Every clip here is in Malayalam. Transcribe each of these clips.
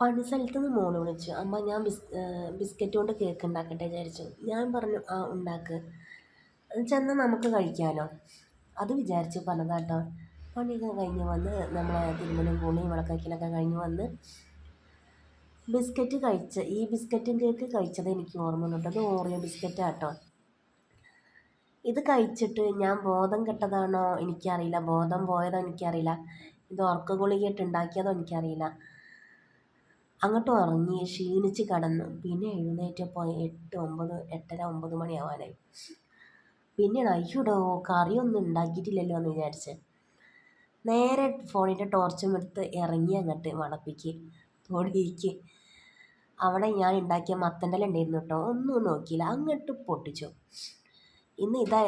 പണി സ്ഥലത്ത് നിന്ന് വിളിച്ചു. അമ്മ ഞാൻ ബിസ് ബിസ്ക്കറ്റ് കൊണ്ട് കേക്ക് ഉണ്ടാക്കട്ടെ വിചാരിച്ചു. ഞാൻ പറഞ്ഞു ആ ഉണ്ടാക്ക്. ചെന്ന് നമുക്ക് കഴിക്കാമല്ലോ അത് വിചാരിച്ചു പറഞ്ഞതാട്ടോ പണിയൊക്കെ കഴിഞ്ഞ് വന്ന് നമ്മൾ തിരുമലും കുളിയും വിളക്കയ്ക്കലൊക്കെ കഴിഞ്ഞ് വന്ന് ബിസ്ക്കറ്റ് കഴിച്ച ഈ ബിസ്ക്കറ്റും കേക്ക് കഴിച്ചത് എനിക്ക് ഓർമ്മ ഓർമ്മയുണ്ട് അത് ഓറിയോ ബിസ്ക്കറ്റാട്ടോ ഇത് കഴിച്ചിട്ട് ഞാൻ ബോധം കെട്ടതാണോ എനിക്കറിയില്ല. ബോധം പോയതോ എനിക്കറിയില്ല. ഇത് ഉറക്ക ഗുളികയിട്ട് ഉണ്ടാക്കിയതോ എനിക്കറിയില്ല. അങ്ങോട്ട് ഉറങ്ങി ക്ഷീണിച്ച് കിടന്നു പിന്നെ എഴുന്നേറ്റപ്പോൾ എട്ട് ഒമ്പത് എട്ടര ഒമ്പത് മണിയാവാനായി. പിന്നെയാണ് അയ്യോടോ കറിയൊന്നും ഉണ്ടാക്കിയിട്ടില്ലല്ലോ എന്ന് വിചാരിച്ച് നേരെ ഫോണിന്റെ ടോർച്ചും എടുത്ത് ഇറങ്ങി അങ്ങോട്ട് വളപ്പിക്ക്. തോടിയിക്ക് അവിടെ ഞാൻ ഉണ്ടാക്കിയ മത്തന്റെ ഉണ്ടായിരുന്നു കേട്ടോ. ഒന്നും നോക്കിയില്ല. അങ്ങോട്ട് പൊട്ടിച്ചു. ഇന്ന് ഇതാ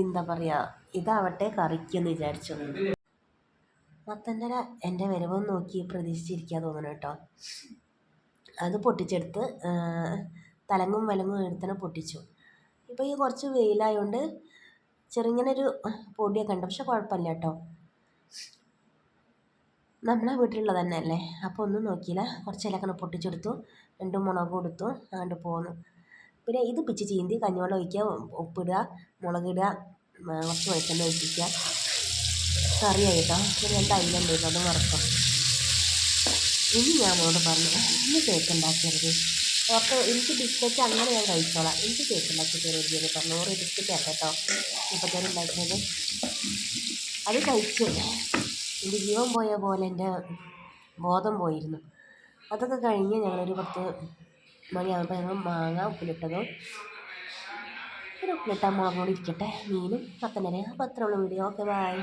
എന്താ പറയുക ഇതാവട്ടെ കറിക്കെന്ന് വിചാരിച്ചു. മത്തന്റെ എന്റെ വരവും നോക്കി പ്രതീക്ഷിച്ചിരിക്കുക തോന്നണം കേട്ടോ. അത് പൊട്ടിച്ചെടുത്ത് തലങ്ങും വലങ്ങും എടുത്തന്നെ പൊട്ടിച്ചു. ഇപ്പോൾ ഈ കുറച്ച് വെയിലായതുകൊണ്ട് ചെറുങ്ങനെ ഒരു പൊടിയൊക്കെ ഉണ്ട് പക്ഷെ കുഴപ്പമില്ല കേട്ടോ. നമ്മളെ വീട്ടിലുള്ളത് തന്നെ അല്ലേ അപ്പോൾ ഒന്നും നോക്കിയില്ല. കുറച്ച് ഇലക്കണം പൊട്ടിച്ചെടുത്തു. രണ്ട് മുളക് കൊടുത്തു അങ്ങോട്ട് പോന്നു. പിന്നെ ഇത് പിച്ച് ചീന്തി കഞ്ഞിവെള്ളം ഒഴിക്കുക ഉപ്പിടുക മുളകിടുക കുറച്ച് വെളിച്ചെണ്ണ ഒഴിപ്പിക്കുക. കറിയായി കേട്ടോ പിന്നെ രണ്ട് അയില ഉണ്ടായിരുന്നു അത് വറുക്കും ഇനി ഞാൻ അവളോട് പറഞ്ഞു ഇന്ന് കേക്ക് ഉണ്ടാക്കരുത്. ഓർക്ക് എനിക്ക് ബിസ്ക്കറ്റ് അങ്ങനെ ഞാൻ കഴിച്ചോളാം. എനിക്ക് കേക്ക് ഉണ്ടാക്കി തരരുത് എന്ന് പറഞ്ഞു. ഓരോ ബിസ്ക്കറ്റ് ആക്കട്ടോ കേട്ടോ. ഇപ്പോഴത്തേനും ഉണ്ടാക്കിയത്. അത് കഴിച്ചു. എന്റെ ജീവൻ പോയ പോലെ എന്റെ ബോധം പോയിരുന്നു. അതൊക്കെ കഴിഞ്ഞ് ഞങ്ങളൊരു പത്ത് മണിയാകുമ്പോൾ ഞങ്ങൾ മാങ്ങ ഉപ്പിലിട്ടതും ഒരു ഉപ്പിലിട്ട മുളക് കൂടി ഇരിക്കട്ടെ മീനും പത്തനര അപ്പോൾ ഉള്ളൂ വീഡിയോ. Okay bye